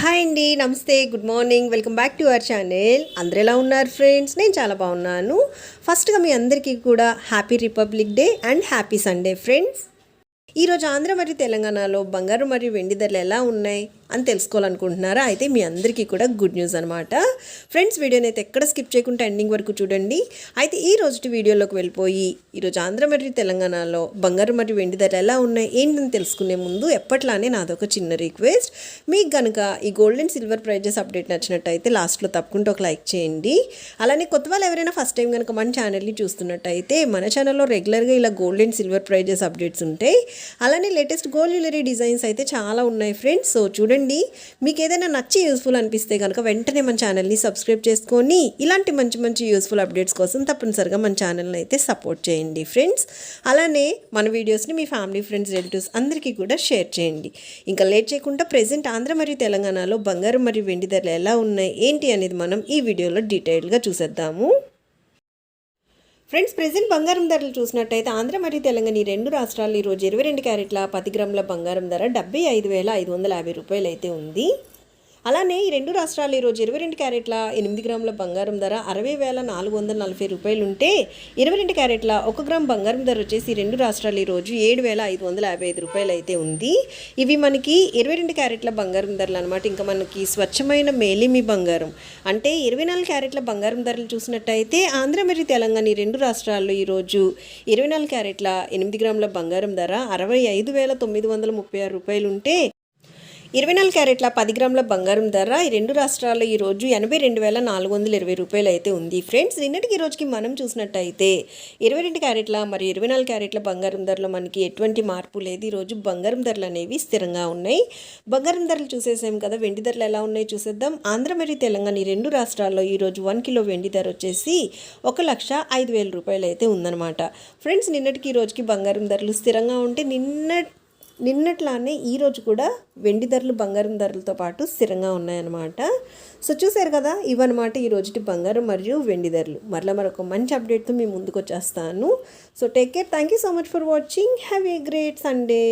Hi అండి నమస్తే good morning. Welcome back to our channel. అందరు ఎలా ఉన్నారు ఫ్రెండ్స్? నేను చాలా బాగున్నాను. ఫస్ట్గా మీ అందరికీ కూడా happy republic day and happy Sunday friends. ఈరోజు ఆంధ్ర మరియు తెలంగాణలో బంగారు మరియు వెండి ధరలు ఎలా ఉన్నాయి అని తెలుసుకోవాలనుకుంటున్నారా? అయితే మీ అందరికీ కూడా గుడ్ న్యూస్ అనమాట ఫ్రెండ్స్ వీడియోని అయితే ఎక్కడ స్కిప్ చేయకుండా ఎండింగ్ వరకు చూడండి. అయితే ఈ రోజుటి వీడియోలోకి వెళ్ళిపోయి ఈరోజు ఆంధ్ర మరియు తెలంగాణలో బంగారు మరియు వెండి ధరలు ఎలా ఉన్నాయి ఏంటని తెలుసుకునే ముందు ఎప్పట్లానే నాదొక చిన్న రిక్వెస్ట్ మీకు కనుక ఈ gold and silver prizes update నచ్చినట్టయితే లాస్ట్లో తప్పకుండా ఒక లైక్ చేయండి. అలానే కొత్త వాళ్ళు ఎవరైనా ఫస్ట్ టైం కనుక మన ఛానల్ని చూస్తున్నట్టయితే మన ఛానల్లో రెగ్యులర్గా ఇలా gold and silver prizes updates ఉంటాయి. అలానే లేటెస్ట్ గోల్డ్ జ్యువెలరీ డిజైన్స్ అయితే చాలా ఉన్నాయి ఫ్రెండ్స్. సో చూడండి మీకు ఏదైనా నచ్చి యూస్ఫుల్ అనిపిస్తే కనుక వెంటనే మన ఛానల్ని సబ్స్క్రైబ్ చేసుకొని ఇలాంటి మంచి మంచి యూస్ఫుల్ అప్డేట్స్ కోసం తప్పనిసరిగా మన ఛానల్ని అయితే సపోర్ట్ చేయండి ఫ్రెండ్స్. అలానే మన వీడియోస్ని మీ ఫ్యామిలీ ఫ్రెండ్స్ రిలేటివ్స్ అందరికీ కూడా షేర్ చేయండి. ఇంకా లేట్ చేయకుండా ప్రజెంట్ ఆంధ్ర మరియు తెలంగాణలో బంగారం మరియు వెండి ధరలు ఎలా ఉన్నాయి ఏంటి అనేది మనం ఈ వీడియోలో డీటెయిల్గా చూసేద్దాము. ఫ్రెండ్స్ ప్రెసెంట్ బంగారం ధరలు చూసినట్టయితే ఆంధ్ర మరియు తెలంగాణ ఈ రెండు రాష్ట్రాలు ఈరోజు ఇరవై రెండు క్యారెట్ల పది గ్రాముల బంగారం ధర డెబ్బై ఐదు వేల ఐదు వందల యాభై రూపాయలు అయితే ఉంది. అలానే ఈ రెండు రాష్ట్రాలు ఈరోజు ఇరవై రెండు క్యారెట్ల ఎనిమిది గ్రాముల బంగారం ధర అరవై వేల నాలుగు వందల నలభై రూపాయలు ఉంటే ఇరవై రెండు క్యారెట్ల ఒక గ్రామ్ బంగారం ధర వచ్చేసి రెండు రాష్ట్రాలు ఈరోజు ఏడు వేల ఐదు వందల యాభై ఐదు రూపాయలు అయితే ఉంది. ఇవి మనకి ఇరవై రెండు క్యారెట్ల బంగారం ధరలు అనమాట ఇంకా మనకి స్వచ్ఛమైన మేలిమి బంగారం. అంటే ఇరవై నాలుగు క్యారెట్ల బంగారం ధరలు చూసినట్టయితే ఆంధ్ర మరియు తెలంగాణ ఈ రెండు రాష్ట్రాల్లో ఈరోజు ఇరవై నాలుగు క్యారెట్ల ఎనిమిది గ్రాముల బంగారం ధర అరవై ఐదు వేల తొమ్మిది వందల ముప్పై ఆరు రూపాయలు ఉంటే ఇరవై నాలుగు క్యారెట్ల పది గ్రాముల బంగారం ధర. ఈ రెండు రాష్ట్రాల్లో ఈ రోజు ఎనభై రెండు వేల నాలుగు వందల ఇరవై రూపాయలు అయితే ఉంది. ఫ్రెండ్స్ నిన్నటికి ఈ రోజుకి మనం చూసినట్టయితే ఇరవై రెండు క్యారెట్ల మరి ఇరవై నాలుగు క్యారెట్ల బంగారం ధరలో మనకి ఎటువంటి మార్పు లేదు. ఈరోజు రోజు బంగారం ధరలు అనేవి స్థిరంగా ఉన్నాయి. బంగారం ధరలు చూసేసాం కదా వెండి ధరలు ఎలా ఉన్నాయి చూసేద్దాం. ఆంధ్ర మరియు తెలంగాణ ఈ రెండు రాష్ట్రాల్లో ఈరోజు వన్ కిలో వెండి ధర వచ్చేసి ఒక లక్ష ఐదు వేల రూపాయలు అయితే ఉందన్నమాట. ఫ్రెండ్స్ నిన్నటికి ఈ రోజుకి బంగారం ధరలు స్థిరంగా ఉంటే నిన్న నిన్నట్లానే ఈరోజు కూడా వెండి ధరలు బంగారం ధరలతో పాటు స్థిరంగా ఉన్నాయన్నమాట. సో చూసారు కదా ఇవన్నమాట ఈ రోజుటి బంగారం మరియు వెండి ధరలు. మరలా మరొక మంచి అప్డేట్తో మీ ముందుకు వచ్చేస్తాను. So take care. Thank you so much for watching. Have a great Sunday.